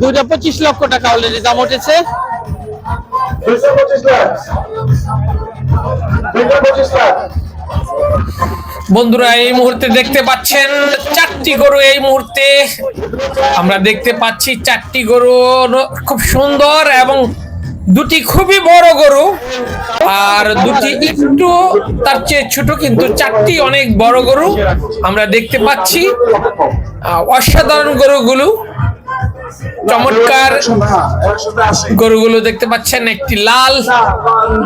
দুইটা পঁচিশ লক্ষ টাকা অলরেডি দাম উঠেছে। বন্ধুরা এই মুহূর্তে দেখতে পাচ্ছেন চারটি গরু এই মুহূর্তে। আমরা দেখতে পাচ্ছি চারটি গরু খুব সুন্দর এবং দুটি খুবই বড় গরু, আর দুটি একটু তার চেয়ে ছোট কিন্তু চারটি অনেক বড় গরু আমরা দেখতে পাচ্ছি। অসাধারণ গরুগুলো, চমৎকার গরুগুলো দেখতে পাচ্ছেন, একটি লাল,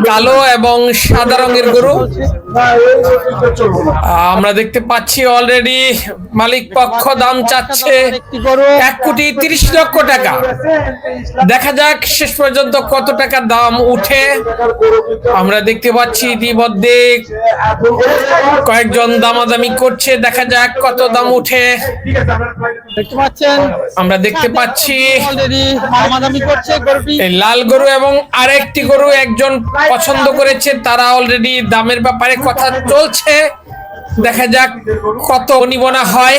কালো এবং সাদা রঙের গরু। আমরা দেখতে পাচ্ছি অলরেডি মালিক পক্ষ দাম চাচ্ছে এক কোটি তিরিশ লক্ষ টাকা। দেখা যাক শেষ পর্যন্ত কত টাকা দাম উঠে। আমরা দেখতে পাচ্ছি ইতিমধ্যে কয়েকজন দামাদামি করছে দেখা যাক কত দাম উঠে। দেখতে পাচ্ছেন আমরা দেখতে পাচ্ছি লাল গরু এবং আরেকটি গরু একজন পছন্দ করেছে তারা অলরেডি দামের ব্যাপারে কথা চলছে। দেখা যাক কত নিবনা হয়।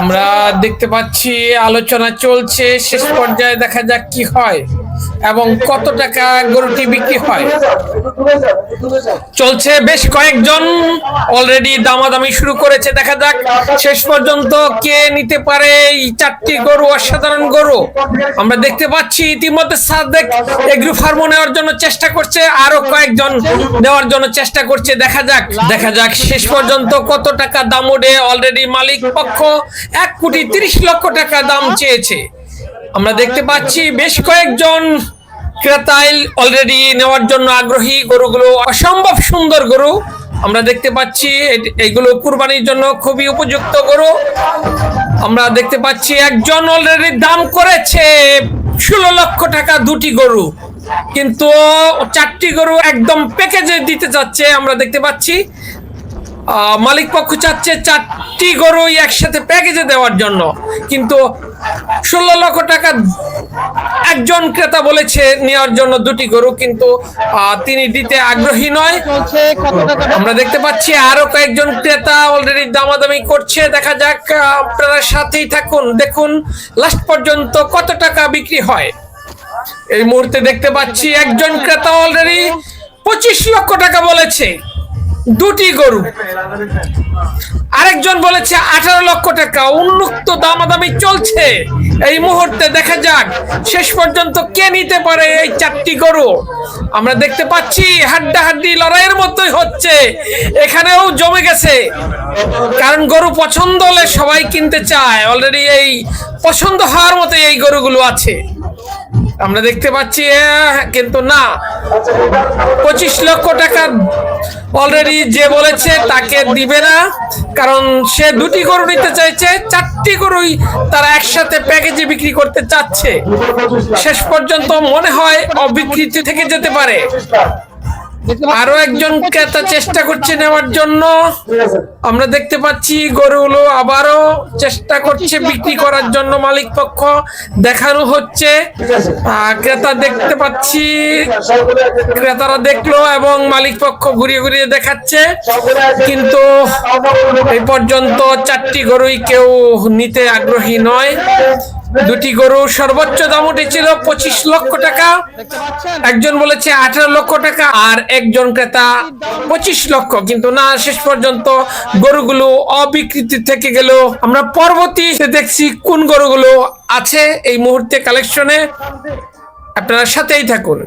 আমরা দেখতে পাচ্ছি, আলোচনা চলছে। শেষ পর্যায়ে দেখা যাক কি হয়। এবং কত টাকা গরুটি বিক্রি হয়। চলছে বেশ কয়েকজন অলরেডি দামাদামি শুরু করেছে। দেখা যাক, শেষ পর্যন্ত কে নিতে পারে এই চারটি গরু, অসাধারণ গরু। আমরা দেখতে পাচ্ছি ইতিমধ্যে সাদেক এগ্রো ফার্মো নেওয়ার জন্য চেষ্টা করছে, আরও কয়েকজন নেওয়ার জন্য চেষ্টা করছে। দেখা যাক দেখা যাক শেষ পর্যন্ত কত টাকা দাম ওঠে। অলরেডি মালিক পক্ষ এক কোটি তিরিশ লক্ষ টাকা দাম চেয়েছে। আমরা দেখতে পাচ্ছি বেশ কয়েকজন ক্রেতাইল অলরেডি নেওয়ার জন্য আগ্রহী গরুগুলো। অসম্ভব সুন্দর গরু। আমরা দেখতে পাচ্ছি এইগুলো কুরবানির জন্য খুবই উপযুক্ত গরু। আমরা দেখতে পাচ্ছি একজন অলরেডি দাম করেছে ষোলো লক্ষ টাকা দুটি গরু। কিন্তু চারটি গরু একদম প্যাকেজে দিতে চাচ্ছে আমরা দেখতে পাচ্ছি মালিক পক্ষ চাচ্ছে চারটি গরুই একসাথে প্যাকেজে দেওয়ার জন্য। কিন্তু ষোলো লক্ষ টাকা একজন ক্রেতা বলেছে নেওয়ার জন্য দুটি গরু কিন্তু তিনি দিতে আগ্রহী নয়। আমরা দেখতে পাচ্ছি আরও কয়েকজন ক্রেতা অলরেডি দামাদামি করছে। দেখা যাক আপনারা সাথেই থাকুন। দেখুন লাস্ট পর্যন্ত কত টাকা বিক্রি হয়। এই মুহূর্তে দেখতে পাচ্ছি একজন ক্রেতা অলরেডি পঁচিশ লক্ষ টাকা বলেছে। দুটি গরু। আরেকজন বলেছে, আঠারো লক্ষ টাকা, উন্মুক্ত দামাদামি চলছে। এই মুহূর্তে দেখা যাক, শেষ পর্যন্ত কে নিতে পারে এই চারটি গরু। আমরা দেখতে পাচ্ছি, হাড্ডাহাড্ডি লড়াইয়ের মতোই হচ্ছে। এখানেও জমে গেছে। কারণ গরু পছন্দ হলে সবাই কিনতে চায়। অলরেডি এই পছন্দ হওয়ার মতো এই গরুগুলো আছে। আমরা দেখতে পাচ্ছি কিন্তু না। পঁচিশ লক্ষ টাকা অলরেডি যে বলেছে তাকে দিবে না, কারণ সে দুটি গরু নিতে চাইছে, চারটি গরুই তারা একসাথে প্যাকেজে বিক্রি করতে চাচ্ছে। শেষ পর্যন্ত মনে হয় অবিকৃতি থেকে যেতে পারে। আরও একজন ক্রেতা চেষ্টা করছে নেওয়ার জন্য। আমরা দেখতে পাচ্ছি গরুগুলো আবারও চেষ্টা করছে বিক্রি করার জন্য মালিক পক্ষ। দেখানো হচ্ছে। ক্রেতা দেখতে পাচ্ছি। ক্রেতারা দেখল এবং মালিক পক্ষ ঘুরিয়ে ঘুরিয়ে দেখাচ্ছে। কিন্তু এই পর্যন্ত চারটি গরুই কেউ নিতে আগ্রহী নয়। দুটি গরু সর্বোচ্চ দাম উঠেছিল পঁচিশ লক্ষ টাকা। একজন বলেছে আঠারো লক্ষ টাকা আর একজন ক্রেতা পঁচিশ লক্ষ। কিন্তু না, শেষ পর্যন্ত গরুগুলো অবিকৃতি থেকে গেল। আমরা পরবর্তী দেখছি কোন গরুগুলো আছে এই মুহূর্তে কালেকশনে আপনারা সাথেই থাকুন।